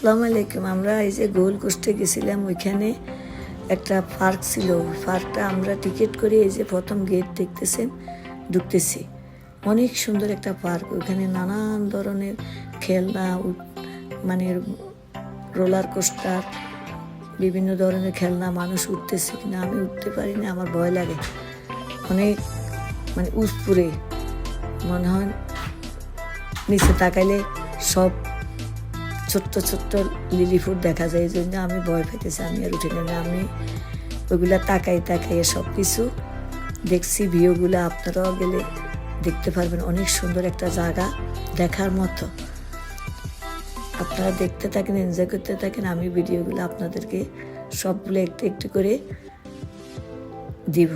আসসালামু আলাইকুম। আমরা এই যে গোল কোস্টে গেছিলাম, ওইখানে একটা পার্ক ছিল। ওই পার্কটা আমরা টিকিট করে এই যে প্রথম গেট দেখতেছেন, ঢুকতেছি। অনেক সুন্দর একটা পার্ক। ওইখানে নানান ধরনের খেলনা মানে রোলার কোস্টার, বিভিন্ন ধরনের খেলনা, মানুষ উঠতেছে কিনা আমি উঠতে পারি না, আমার ভয় লাগে। অনেক মানে উসপুরে মনে হয় নিচে তাকাইলে সব ছোট্ট ছোট্ট লিলি ফুড দেখা যায়, এই জন্য আমি ভয় পেতেছি আমি আর উঠে না আমি ওইগুলা তাকাই তাকাই সব কিছু দেখছি, ভিউগুলো আপনারাও গেলে দেখতে পারবেন, অনেক সুন্দর একটা জায়গা দেখার মতো। আপনারা দেখতে থাকেন এনজয় করতে থাকেন, আমি ভিডিওগুলো আপনাদেরকে সবগুলো একটু একটু করে দিব।